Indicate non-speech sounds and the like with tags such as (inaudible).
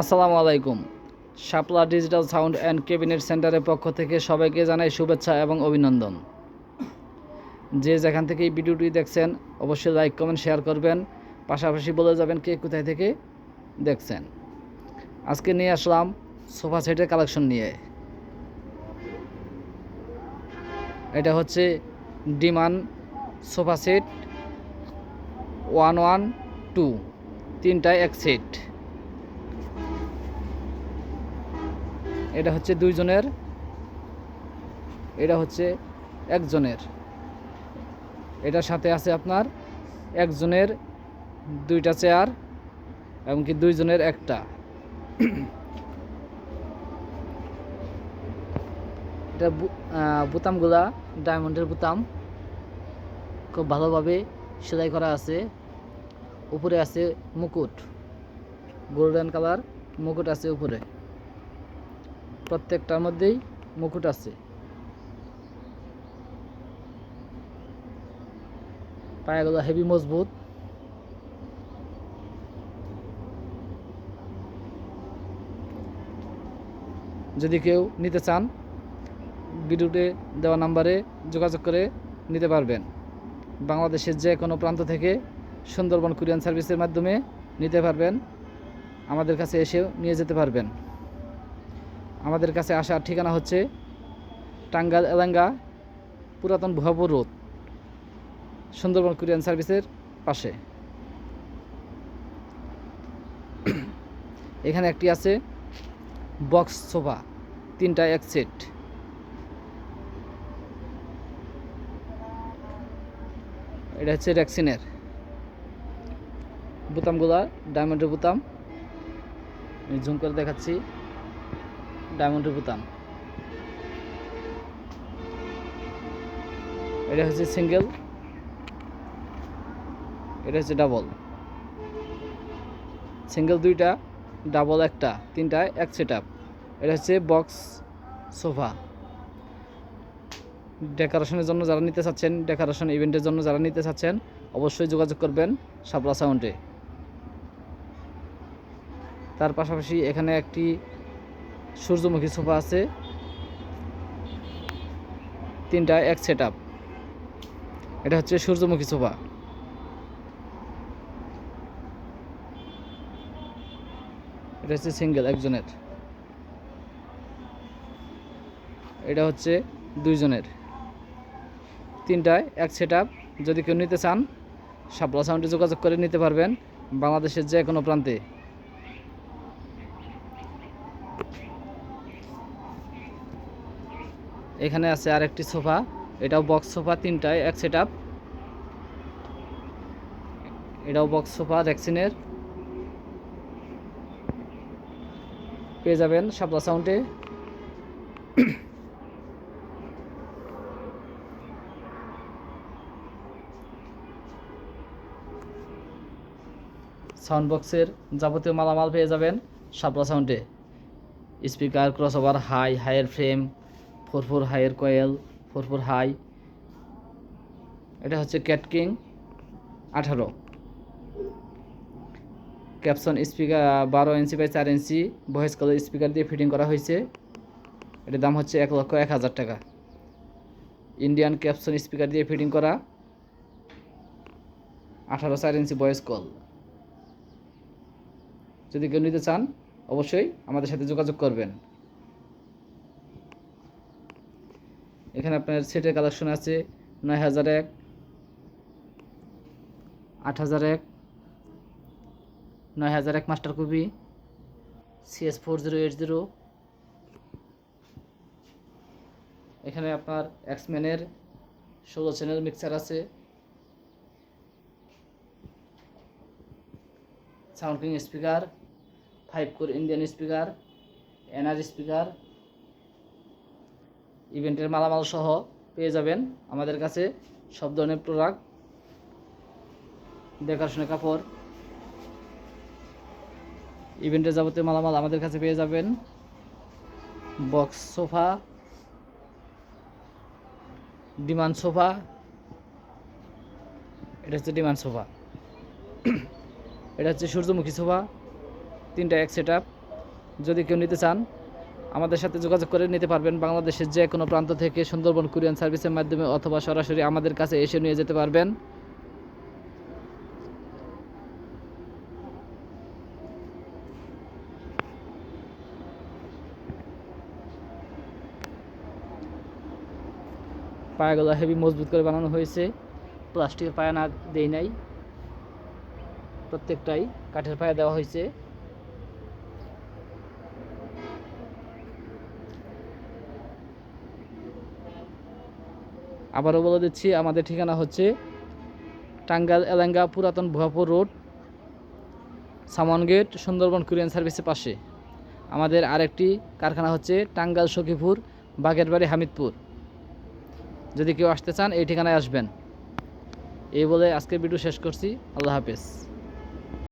আসসালামু আলাইকুম। Shapla digital sound and cabinet সেন্টারের পক্ষ থেকে সবাইকে জানাই শুভেচ্ছা এবং অভিনন্দন। যে যেখান থেকে এই ভিডিওটি দেখছেন, অবশ্যই লাইক, কমেন্ট, শেয়ার করবেন। পাশাপাশি বলে যাবেন কে কোথায় থেকে দেখছেন। আজকে নিয়ে আসলাম সোফা সেটের কালেকশন নিয়ে। এটা হচ্ছে demand sofa set one one two, তিনটায় এক সেট। এটা হচ্ছে দুইজনের, এটা হচ্ছে একজনের। এটার সাথে আছে আপনার একজনের দুইটা চেয়ার এমনকি দুইজনের একটা। এটা বোতামগুলা, ডায়মন্ডের বোতাম। খুব ভালোভাবে সেলাই করা আছে। উপরে আছে মুকুট, গোল্ডেন কালার মুকুট আছে উপরে। প্রত্যেকটার মধ্যেই মুকুট আছে। পায়াগুলো হেভি মজবুত। যদি কেউ নিতে চান ভিডিওতে দেওয়া নাম্বারে যোগাযোগ করে নিতে পারবেন। বাংলাদেশের যে কোনো প্রান্ত থেকে সুন্দরবন কুরিয়ান সার্ভিসের মাধ্যমে নিতে পারবেন। আমাদের কাছে এসেও নিয়ে যেতে পারবেন। আমাদের কাছে আসার ঠিকানা হচ্ছে টাঙ্গাল এলাঙ্গা পুরাতন ভুয়াপুর রোড, সুন্দরবন কুরিয়ান সার্ভিসের পাশে। (clears throat) এখানে একটি আছে বক্স সোফা, তিনটা এক সেট। এটা হচ্ছে রেক্সিনের। বোতামগুলা, ডায়মন্ডের বোতাম। জুম করে দেখাচ্ছি। ডায়মন্ডের বোতাম। এটা হচ্ছে সিঙ্গেল, এটা হচ্ছে ডাবল। সিঙ্গেল দুইটা, ডাবল একটা, তিনটা, এক সেট আপ এটা হচ্ছে বক্স সোফা। ডেকোরেশনের জন্য যারা নিতে চাচ্ছেন, ডেকোরেশন ইভেন্টের জন্য যারা নিতে চাচ্ছেন, অবশ্যই যোগাযোগ করবেন সাপলা সাউন্ডে। তার পাশাপাশি এখানে একটি সূর্যমুখী সোফা আছে। তিনটা এক সেট এটা হচ্ছে সূর্যমুখী সোফা। এটা হচ্ছে সিঙ্গেল একজনের। এটা হচ্ছে দুইজনের। তিনটায় এক সেট যদি কেউ নিতে চান, সাপলা সাউন্ডে যোগাযোগ করে নিতে পারবেন। বাংলাদেশের যে কোনো প্রান্তে। এখানে আছে আরেকটি সোফা। এটাও বক্স সোফা, তিনটায় এক সেট আপ এটাও বক্স সোফা রেক্সিনের পেয়ে যাবেন শাপলা সাউন্ডে সাউন্ড বক্সের যাবতীয় মালামাল পেয়ে যাবেন শাপলা সাউন্ডে স্পিকার ক্রসওভার হাই হাইয়ের ফ্রেম ফোর ফোর হাইয়ের কয়েল, ফোর ফোর হাই। এটা হচ্ছে ক্যাট কিং, আঠারো। ক্যাপসন স্পিকার বারো ইঞ্চি বাই চার ইঞ্চি, ভয়েস কলের স্পিকার দিয়ে ফিটিং করা হয়েছে। এটার দাম হচ্ছে এক লক্ষ এক হাজার টাকা। ইন্ডিয়ান ক্যাপসন স্পিকার দিয়ে ফিটিং করা, আঠারো চার ইঞ্চি ভয়েস কল যদি কেউ নিতে চান, অবশ্যই আমাদের সাথে যোগাযোগ করবেন। এখানে আপনার সেটের কালেকশন আছে নয় হাজার এক, আট হাজার এক, নয় হাজার এক master copy CS four zero eight zero এখানে আপনার এক্সম্যানের ষোলো চ্যানেল মিক্সার আছে। Sound king speaker five core Indian speaker NR speaker ইভেন্টের মালামাল সহ পেয়ে যাবেন আমাদের কাছে সব ধরনের প্রোডাক্ট দেখাশোনা কাপড়, ইভেন্টের যাবতীয় মালামাল আমাদের কাছে পেয়ে যাবেন। বক্স সোফা ডিমান্ড সোফা এটা হচ্ছে ডিমান্ড সোফা (clears throat) এটা হচ্ছে সূর্যমুখী সোফা তিনটা এক সেট আপ যদি কেউ নিতে চান আমাদের সাথে যোগাযোগ করে নিতে পারবেন। বাংলাদেশের যে কোনো প্রান্ত থেকে সুন্দরবন কুরিয়ান সার্ভিসের মাধ্যমে অথবা সরাসরি আমাদের কাছে এসে নিয়ে যেতে পারবেন। পায়াগুলো হেভি মজবুত করে বানানো হয়েছে। প্লাস্টিকের পায়া না দেই নাই। প্রত্যেকটাই কাঠের পায়া দেওয়া হয়েছে। আবারও বলে দিচ্ছি, আমাদের ঠিকানা হচ্ছে টাঙ্গাল এলাঙ্গা পুরাতন ভুয়াপুর রোড, সামন গেট, সুন্দরবন কুরিয়ান সার্ভিসের পাশে। আমাদের আরেকটি কারখানা হচ্ছে টাঙ্গাইল সখীপুর, বাগেরবাড়ি, হামিদপুর। যদি কেউ আসতে চান, এই ঠিকানায় আসবেন। এই বলে আজকের ভিডিও শেষ করছি। আল্লাহ হাফেজ।